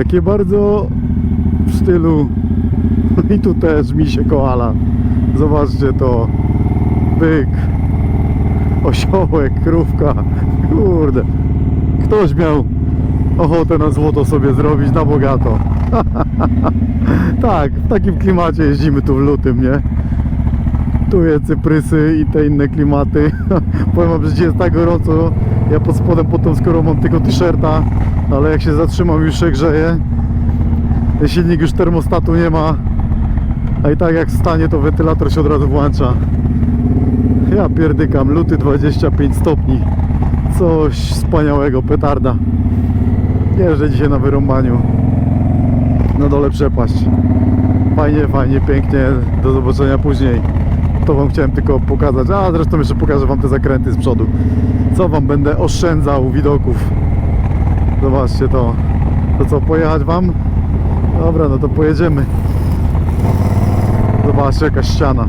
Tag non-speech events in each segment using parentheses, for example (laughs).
Takie bardzo w stylu i tu też mi się koala. Zobaczcie to. Byk. Osiołek, krówka. Kurde. Ktoś miał ochotę na złoto sobie zrobić na bogato. (laughs) tak, w takim klimacie jeździmy tu w lutym, nie? Tu jest cyprysy i te inne klimaty. (laughs) Powiem wam, że jest tak gorąco. Ja pod spodem potem skoro mam tylko t-shirta, ale jak się zatrzymam już się grzeje. Silnik już termostatu nie ma. A i tak jak stanie to wentylator się od razu włącza. Ja pierdykam, luty 25 stopni. Coś wspaniałego, petarda. Jeżdżę dzisiaj na wyrąbaniu. Na dole przepaść. Fajnie, fajnie, pięknie. Do zobaczenia później. To wam chciałem tylko pokazać. A zresztą jeszcze pokażę wam te zakręty z przodu. Co wam będę oszczędzał widoków. Zobaczcie to. To co, pojechać wam? Dobra, no to pojedziemy. Zobaczcie jaka ściana.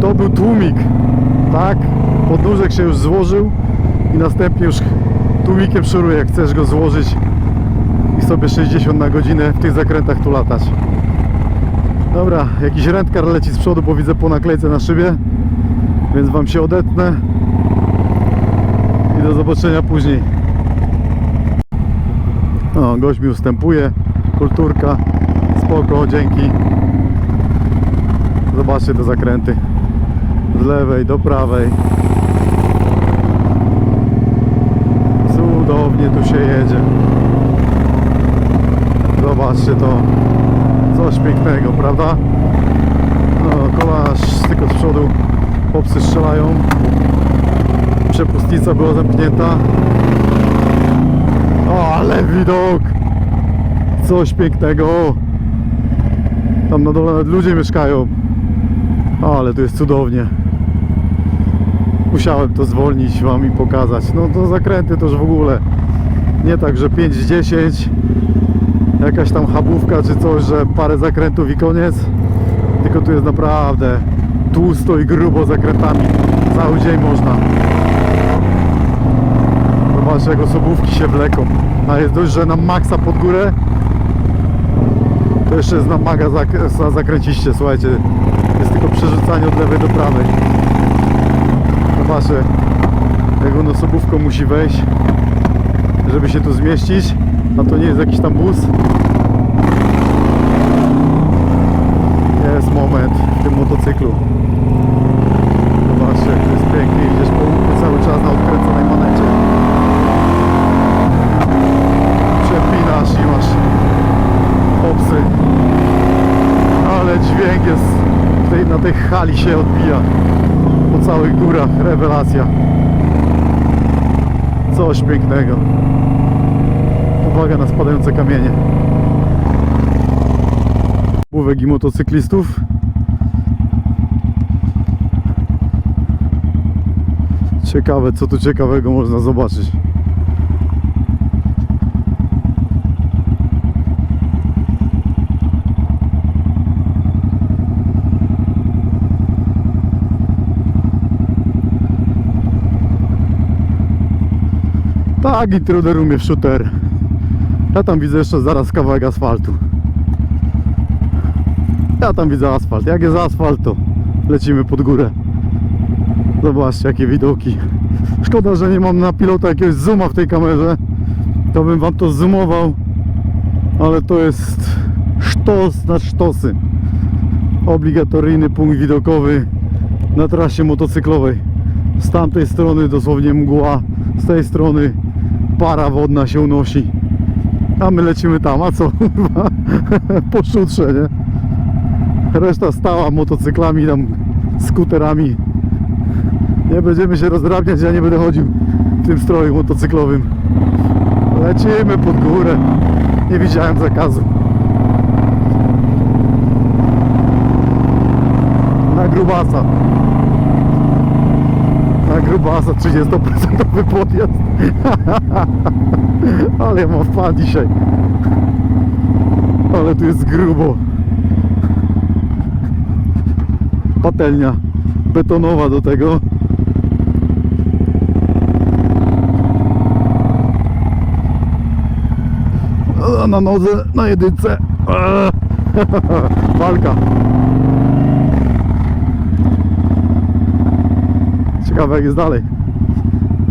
To był tłumik, tak? Podnóżek się już złożył i następnie już tłumikiem szuruje, jak chcesz go złożyć i sobie 60 na godzinę w tych zakrętach tu latać. Dobra, jakiś rętkar leci z przodu, bo widzę po naklejce na szybie, więc Wam się odetnę i do zobaczenia później. O, gość mi ustępuje, kulturka, spoko, dzięki. Zobaczcie te zakręty. Z lewej do prawej. Cudownie tu się jedzie. Zobaczcie to. Coś pięknego, prawda? No, kolarz tylko z przodu. Popsy strzelają. Przepustnica była zamknięta. O, ale widok! Coś pięknego. Tam na dole nawet ludzie mieszkają. O, ale tu jest cudownie. Musiałem to zwolnić wam i pokazać. No to zakręty to już w ogóle. Nie tak, że 5 z 10 jakaś tam chabówka czy coś, że parę zakrętów i koniec. Tylko tu jest naprawdę tłusto i grubo zakrętami. Cały dzień można. Zobaczcie jak osobówki się wleką. A jest dość, że na maksa pod górę to jeszcze jest na maga zak za zakręciście, słuchajcie. Jest tylko przerzucanie od lewej do prawej. Zobaczcie, jak on osobówką musi wejść, żeby się tu zmieścić. A to nie jest jakiś tam bus. Jest moment motocyklu. Zobaczcie, jak to jest pięknie. Idziesz po łuku cały czas na odkręconej manecie. Przepinasz i masz popsy. Ale dźwięk jest tej, na tej hali się odbija po całych górach. Rewelacja. Coś pięknego. Uwaga na spadające kamienie. Główek i motocyklistów. Ciekawe, co tu ciekawego można zobaczyć. Tak, intruder umie w shooter. Ja tam widzę jeszcze zaraz kawałek asfaltu. Ja tam widzę asfalt. Jak jest asfalt, to lecimy pod górę. Zobaczcie, jakie widoki. Szkoda, że nie mam na pilota jakiegoś zooma w tej kamerze. To bym wam to zoomował. Ale to jest sztos na sztosy. Obligatoryjny punkt widokowy na trasie motocyklowej. Z tamtej strony dosłownie mgła, z tej strony para wodna się unosi. A my lecimy tam, a co? (laughs) po szutrze, nie? Reszta stała motocyklami, tam skuterami. Nie będziemy się rozdrabniać, ja nie będę chodził w tym stroju motocyklowym. Lecimy pod górę. Nie widziałem zakazu. Na grubasa. Na grubasa 30% podjazd. (laughs) Ale ja mam fan dzisiaj. Ale tu jest grubo. Patelnia betonowa do tego. Na nodze, na jedynce. (laughs) Walka. Ciekawe jak jest dalej.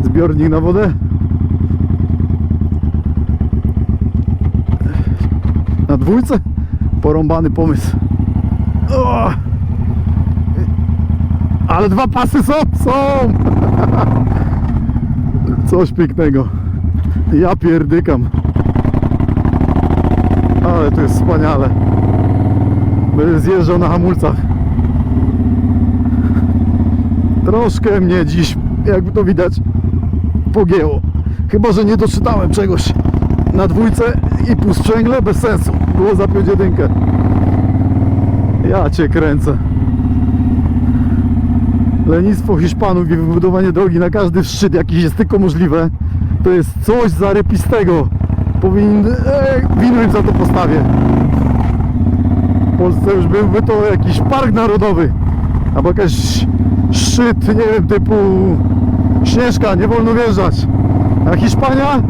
Zbiornik na wodę. Na dwójce? Porąbany pomysł. Oh! Ale dwa pasy są! Są! Coś pięknego. Ja pierdykam. Ale to jest wspaniale. Będę zjeżdżał na hamulcach. Troszkę mnie dziś, jakby to widać, pogięło. Chyba, że nie doczytałem czegoś na dwójce i pół sprzęgle, bez sensu. Było zapiąć jedynkę. Ja cię kręcę. Lenistwo Hiszpanów i wybudowanie drogi na każdy szczyt, jaki jest tylko możliwe, to jest coś zarypistego. Powinien... E, wino im za to postawię. W Polsce już byłby to jakiś park narodowy. Albo jakiś szczyt, nie wiem, typu Śnieżka, nie wolno wjeżdżać. A Hiszpania?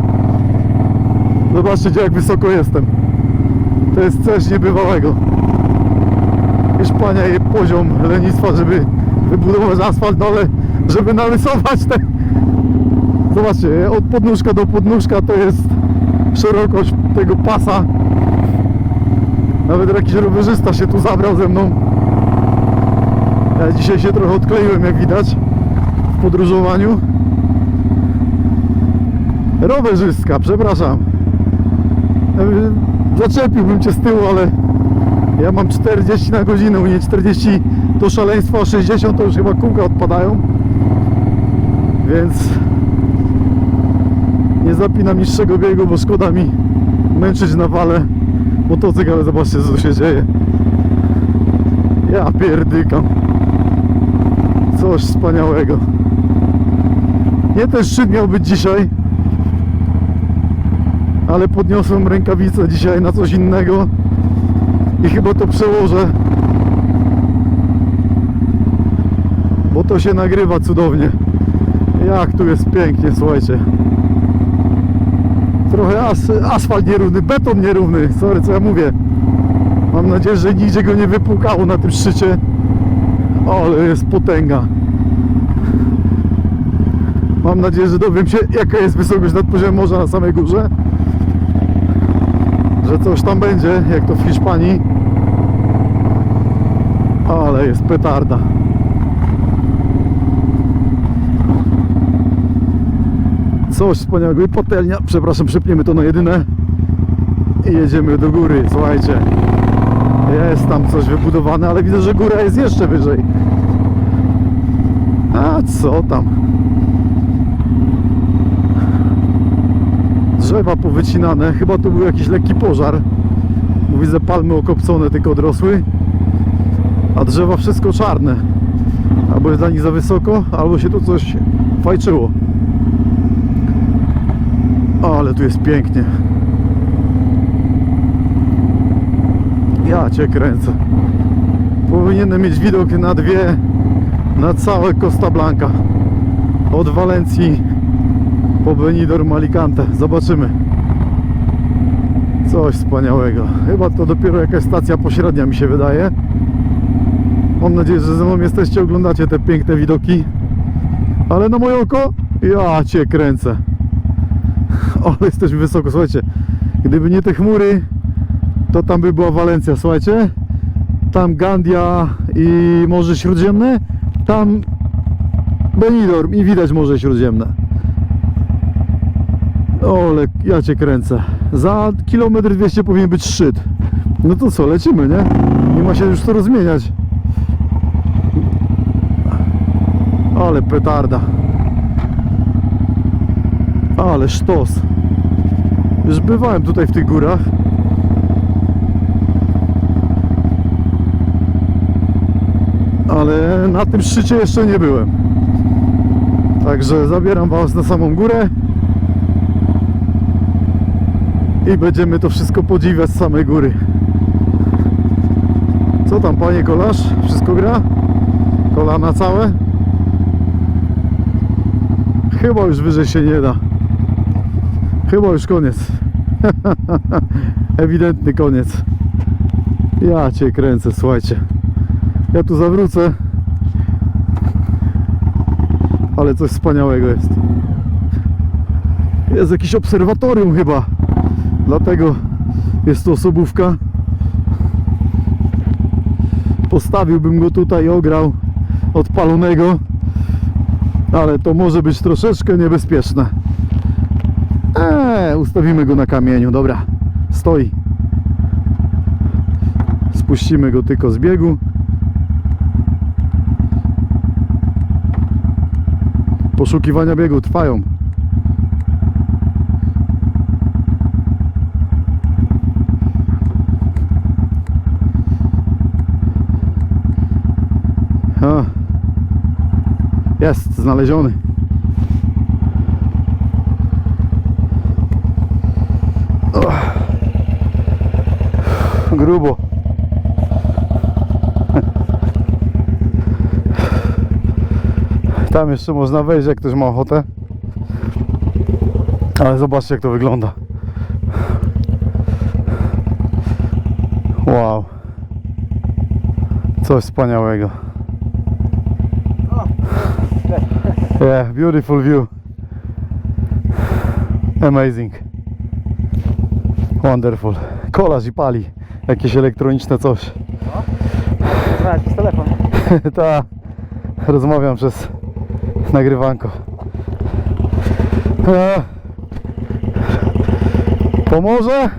Zobaczcie, jak wysoko jestem. To jest coś niebywałego. Hiszpania i poziom lenistwa, żeby wybudować asfalt, ale żeby narysować te... Zobaczcie, od podnóżka do podnóżka to jest szerokość tego pasa. Nawet jakiś rowerzysta się tu zabrał ze mną. Ja dzisiaj się trochę odkleiłem, jak widać, w podróżowaniu. Rowerzystka, przepraszam. Zaczepiłbym cię z tyłu, ale ja mam 40 na godzinę, nie 40 to szaleństwo, a 60 to już chyba kółka odpadają. Więc nie zapinam niższego biegu, bo szkoda mi męczyć na wale motocykl, ale zobaczcie co się dzieje. Ja pierdykam. Coś wspaniałego. Nie ten szczyt miał być dzisiaj, ale podniosłem rękawicę dzisiaj na coś innego i chyba to przełożę, to się nagrywa cudownie. Jak tu jest pięknie, słuchajcie. Trochę as, asfalt nierówny, beton nierówny, sorry co ja mówię. Mam nadzieję, że nigdzie go nie wypłukało na tym szczycie. Ale jest potęga. Mam nadzieję, że dowiem się jaka jest wysokość nad poziomem morza na samej górze. Że coś tam będzie, jak to w Hiszpanii. Ale jest petarda. Coś wspaniałego i patelnia. Przepraszam, przypniemy to na jedyne. I jedziemy do góry, słuchajcie. Jest tam coś wybudowane, ale widzę, że góra jest jeszcze wyżej. A co tam? Drzewa powycinane. Chyba tu był jakiś lekki pożar. Bo widzę palmy okopcone, tylko odrosły. A drzewa wszystko czarne. Albo jest dla nich za wysoko, albo się tu coś fajczyło. Ale tu jest pięknie. Ja cię kręcę. Powinienem mieć widok na dwie, na całe Costa Blanca. Od Walencji po Benidorm Alicante. Zobaczymy. Coś wspaniałego. Chyba to dopiero jakaś stacja pośrednia mi się wydaje. Mam nadzieję, że ze mną jesteście, oglądacie te piękne widoki. Ale na moje oko, ja cię kręcę. O, (laughs) jesteśmy wysoko, słuchajcie. Gdyby nie te chmury, to tam by była Walencja, słuchajcie. Tam Gandia i Morze Śródziemne. Tam Benidorm i widać Morze Śródziemne. Ole, ja cię kręcę. Za kilometr 200 powinien być szczyt. No to co, lecimy, nie? Nie ma się już co rozmieniać. Ale petarda. Ale sztos. Już bywałem tutaj w tych górach. Ale na tym szczycie jeszcze nie byłem. Także zabieram Was na samą górę. I będziemy to wszystko podziwiać z samej góry. Co tam, panie kolarz? Wszystko gra? Kolana całe? Chyba już wyżej się nie da. Chyba już koniec. (laughs) Ewidentny koniec. Ja cię kręcę, słuchajcie. Ja tu zawrócę. Ale coś wspaniałego jest. Jest jakieś obserwatorium chyba. Dlatego jest to osobówka. Postawiłbym go tutaj, ograł odpalonego. Ale to może być troszeczkę niebezpieczne. Ustawimy go na kamieniu, dobra. Stoi. Spuścimy go tylko z biegu. Poszukiwania biegu trwają. Jest znaleziony. Grubo. Tam jeszcze można wejść, jak ktoś ma ochotę. Ale zobaczcie, jak to wygląda. Wow. Coś wspaniałego. Yeah, beautiful view. Amazing. Wonderful. Kolaż i pali. Jakieś elektroniczne coś. Znać jakiś telefon. (laughs) Ta. Rozmawiam przez nagrywanko. E, Pomoże?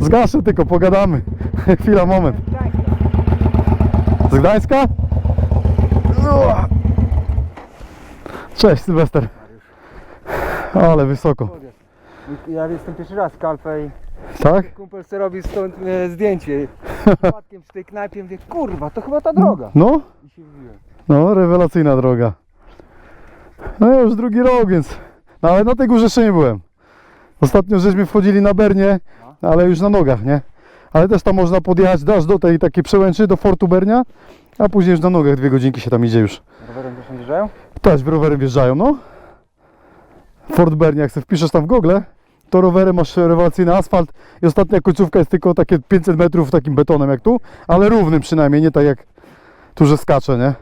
Zgaszę tylko, pogadamy. (laughs) Chwila, moment. Z Gdańska? Cześć Sylwester. Ale wysoko. Ja jestem pierwszy raz w Kalpę i Tak? kumpel sobie robi stąd e, zdjęcie. Przypadkiem w tej knajpie mówię, kurwa, to chyba ta droga. No, I się wbiłem. no, rewelacyjna droga. No ja już drugi rok, więc. No ale na tej górze jeszcze nie byłem. Ostatnio żeśmy wchodzili na Bernie, ale już na nogach, nie? Ale też tam można podjechać aż do tej takiej przełęczy, do Fortu Bernia, a później już na nogach dwie godzinki się tam idzie już. Rowerem też nie wjeżdżają? Też w rowerem wjeżdżają, no. Fort Bernie, jak sobie wpiszesz tam w Google, to rowerem masz rewelacyjny asfalt i ostatnia końcówka jest tylko takie 500 metrów takim betonem jak tu, ale równym przynajmniej, nie tak jak tu, że skacze, nie?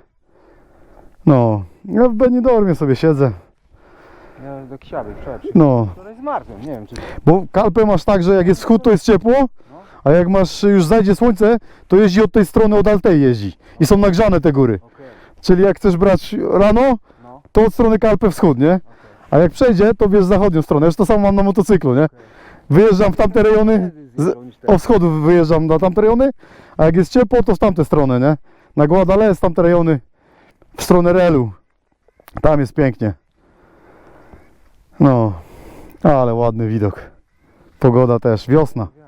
No, ja w Benidormie sobie siedzę, Ja do Kisiaby, przecież. no. Wczoraj zmarzłem, nie wiem czy... Bo kalpę masz tak, że jak jest wschód, to jest ciepło, a jak masz, już zajdzie słońce, to jeździ od tej strony, od Altei jeździ. I są nagrzane te góry. Okej, Czyli jak chcesz brać rano, no. to od strony Kalpy wschód, nie? A jak przejdzie, to wiesz zachodnią stronę. Już to samo mam na motocyklu, nie? Wyjeżdżam w tamte rejony, z, o wyjeżdżam na tamte rejony, a jak jest ciepło, to w tamte strony, nie? Na Guadalest, tamte rejony, w stronę Relu. Tam jest pięknie. No, ale ładny widok. Pogoda też, wiosna.